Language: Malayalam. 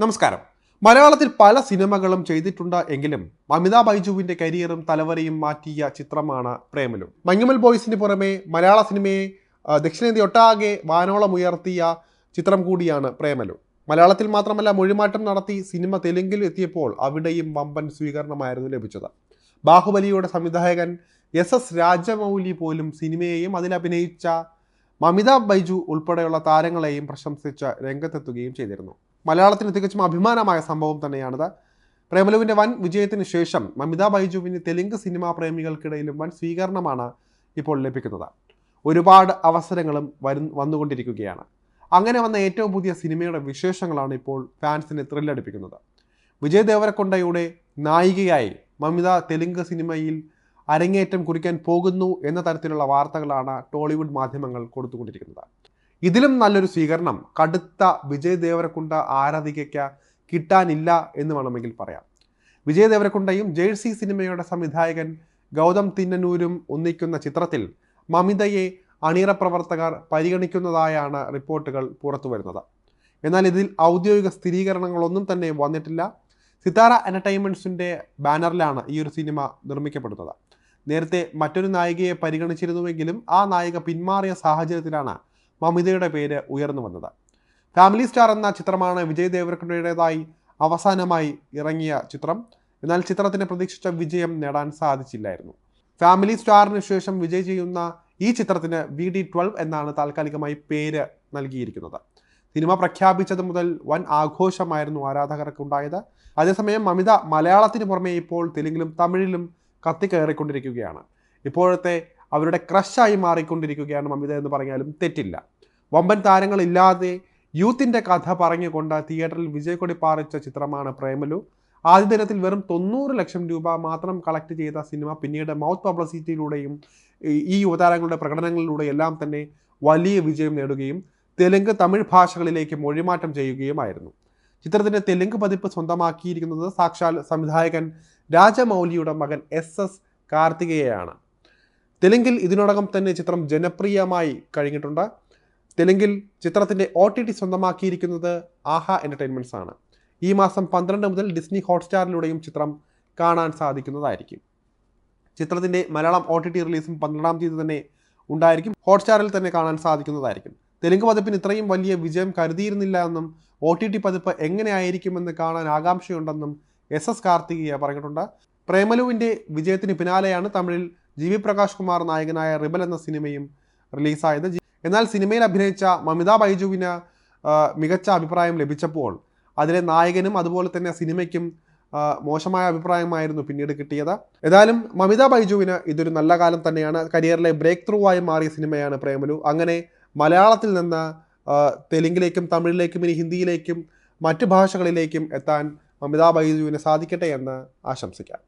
നമസ്കാരം. മലയാളത്തിൽ പല സിനിമകളും ചെയ്തിട്ടുണ്ട് എങ്കിലും അമിതാ ബൈജുവിന്റെ കരിയറും തലവരയും മാറ്റിയ ചിത്രമാണ് പ്രേമലു. മഞ്ഞുമൽ ബോയ്സിന് പുറമെ മലയാള സിനിമയെ ദക്ഷിണേന്ത്യ ഒട്ടാകെ വാനോളം ഉയർത്തിയ ചിത്രം കൂടിയാണ് പ്രേമലു. മലയാളത്തിൽ മാത്രമല്ല മൊഴിമാറ്റം നടത്തി സിനിമ തെലുങ്കിൽ എത്തിയപ്പോൾ അവിടെയും വമ്പൻ സ്വീകരണമായിരുന്നു ലഭിച്ചത്. ബാഹുബലിയുടെ സംവിധായകൻ എസ് എസ് രാജമൗലി പോലും സിനിമയെയും അതിലഭിനയിച്ച മമിത ബൈജു ഉൾപ്പെടെയുള്ള താരങ്ങളെയും പ്രശംസിച്ച് രംഗത്തെത്തുകയും ചെയ്തിരുന്നു. മലയാളത്തിന് തികച്ചും അഭിമാനമായ സംഭവം തന്നെയാണിത്. പ്രേമലുവിന്റെ വൻ വിജയത്തിന് ശേഷം മമിത ബൈജുവിന് തെലുങ്ക് സിനിമാ പ്രേമികൾക്കിടയിലും വൻ സ്വീകരണമാണ് ഇപ്പോൾ ലഭിക്കുന്നത്. ഒരുപാട് അവസരങ്ങളും വരു വന്നുകൊണ്ടിരിക്കുകയാണ്. അങ്ങനെ വന്ന ഏറ്റവും പുതിയ സിനിമയുടെ വിശേഷങ്ങളാണ് ഇപ്പോൾ ഫാൻസിനെ ത്രില്ലടിപ്പിക്കുന്നത്. വിജയ് ദേവരക്കൊണ്ടയുടെ നായികയായി മമിത തെലുങ്ക് സിനിമയിൽ അരങ്ങേറ്റം കുറിക്കാൻ പോകുന്നു എന്ന തരത്തിലുള്ള വാർത്തകളാണ് ടോളിവുഡ് മാധ്യമങ്ങൾ കൊടുത്തുകൊണ്ടിരിക്കുന്നത്. ഇതിലും നല്ലൊരു സ്വീകരണം കടുത്ത വിജയ് ദേവരക്കുണ്ട ആരാധികയ്ക്ക് കിട്ടാനില്ല എന്ന് വേണമെങ്കിൽ പറയാം. വിജയ് ദേവരക്കുണ്ടയും ജേഴ്സി സിനിമയുടെ സംവിധായകൻ ഗൗതം തിന്നനൂരും ഒന്നിക്കുന്ന ചിത്രത്തിൽ മമിതയെ അണിയറ പ്രവർത്തകർ പരിഗണിക്കുന്നതായാണ് റിപ്പോർട്ടുകൾ പുറത്തു വരുന്നത്. എന്നാൽ ഇതിൽ ഔദ്യോഗിക സ്ഥിരീകരണങ്ങളൊന്നും തന്നെ വന്നിട്ടില്ല. സിതാര എന്റർടൈൻമെന്റ്സിന്റെ ബാനറിലാണ് ഈ ഒരു സിനിമ നിർമ്മിക്കപ്പെടുന്നത്. നേരത്തെ മറ്റൊരു നായികയെ പരിഗണിച്ചിരുന്നുവെങ്കിലും ആ നായിക പിന്മാറിയ സാഹചര്യത്തിലാണ് മമിതയുടെ പേര് ഉയർന്നു വന്നത്. ഫാമിലി സ്റ്റാർ എന്ന ചിത്രമാണ് വിജയ് ദേവരക്കുണ്ടയുടേതായി അവസാനമായി ഇറങ്ങിയ ചിത്രം. എന്നാൽ ചിത്രത്തിന് പ്രതീക്ഷിച്ച വിജയം നേടാൻ സാധിച്ചില്ലായിരുന്നു. ഫാമിലി സ്റ്റാറിന് ശേഷം വിജയ് ചെയ്യുന്ന ഈ ചിത്രത്തിന് വി ഡി ട്വൽവ് എന്നാണ് താൽക്കാലികമായി പേര് നൽകിയിരിക്കുന്നത്. സിനിമ പ്രഖ്യാപിച്ചത് മുതൽ വൻ ആഘോഷമായിരുന്നു ആരാധകർക്കുണ്ടായത്. അതേസമയം മമിത മലയാളത്തിന് പുറമെ ഇപ്പോൾ തെലുങ്കിലും തമിഴിലും കത്തിക്കയറിക്കൊണ്ടിരിക്കുകയാണ്. ഇപ്പോഴത്തെ അവരുടെ ക്രഷായി മാറിക്കൊണ്ടിരിക്കുകയാണ് മമിത എന്ന് പറഞ്ഞാലും തെറ്റില്ല. വമ്പൻ താരങ്ങളില്ലാതെ യൂത്തിന്റെ കഥ പറഞ്ഞുകൊണ്ട് തിയേറ്ററിൽ വിജയക്കൊടി പാറിച്ച ചിത്രമാണ് പ്രേമലു. ആദ്യ ദിനത്തിൽ വെറും തൊണ്ണൂറ് ലക്ഷം രൂപ മാത്രം കളക്ട് ചെയ്ത സിനിമ പിന്നീട് മൗത്ത് പബ്ലിസിറ്റിയിലൂടെയും ഈ- യുവതാരങ്ങളുടെ പ്രകടനങ്ങളിലൂടെ എല്ലാം തന്നെ വലിയ വിജയം നേടുകയും തെലുങ്ക് തമിഴ് ഭാഷകളിലേക്ക് മൊഴിമാറ്റം ചെയ്യുകയുമായിരുന്നു. ചിത്രത്തിന്റെ തെലുങ്ക് പതിപ്പ് സ്വന്തമാക്കിയിരിക്കുന്നത് സാക്ഷാൽ സംവിധായകൻ രാജമൗലിയുടെ മകൻ എസ് എസ് കാർത്തികേയാണ് തെലുങ്കിൽ ഇതിനോടകം തന്നെ ചിത്രം ജനപ്രിയമായി കഴിഞ്ഞിട്ടുണ്ട്. തെലുങ്കിൽ ചിത്രത്തിന്റെ ഒ ടി ടി സ്വന്തമാക്കിയിരിക്കുന്നത് ആഹ എന്റർടൈൻമെന്റ്സ് ആണ്. ഈ മാസം പന്ത്രണ്ട് മുതൽ ഡിസ്നി ഹോട്ട്സ്റ്റാറിലൂടെയും ചിത്രം കാണാൻ സാധിക്കുന്നതായിരിക്കും. ചിത്രത്തിന്റെ മലയാളം ഒ ടി ടി റിലീസും പന്ത്രണ്ടാം തീയതി തന്നെ ഉണ്ടായിരിക്കും. ഹോട്ട്സ്റ്റാറിൽ തന്നെ കാണാൻ സാധിക്കുന്നതായിരിക്കും. തെലുങ്ക് പതിപ്പിന് ഇത്രയും വലിയ വിജയം കരുതിയിരുന്നില്ല എന്നും ഒ ടി ടി പതിപ്പ് എങ്ങനെയായിരിക്കുമെന്ന് കാണാൻ ആകാംക്ഷയുണ്ടെന്നും എസ് എസ് കാർത്തികേയ പറഞ്ഞിട്ടുണ്ട്. പ്രേമലുവിന്റെ വിജയത്തിന് പിന്നാലെയാണ് തമിഴിൽ ജി വി പ്രകാശ് കുമാർ നായകനായ റിബൽ എന്ന സിനിമയും റിലീസായത് എന്നാൽ സിനിമയിൽ അഭിനയിച്ച മമിത ബൈജുവിന് മികച്ച അഭിപ്രായം ലഭിച്ചപ്പോൾ അതിലെ നായകനും അതുപോലെ തന്നെ സിനിമയ്ക്കും മോശമായ അഭിപ്രായമായിരുന്നു പിന്നീട് കിട്ടിയത്. ഏതായാലും മമിത ബൈജുവിന് ഇതൊരു നല്ല കാലം തന്നെയാണ്. കരിയറിലെ ബ്രേക്ക് ത്രൂ ആയി മാറിയ സിനിമയാണ് പ്രേമലു. അങ്ങനെ മലയാളത്തിൽ നിന്ന് തെലുങ്കിലേക്കും തമിഴിലേക്കും ഇനി ഹിന്ദിയിലേക്കും മറ്റു ഭാഷകളിലേക്കും എത്താൻ മമിത ബൈജുവിന് സാധിക്കട്ടെ എന്ന് ആശംസിക്കാം.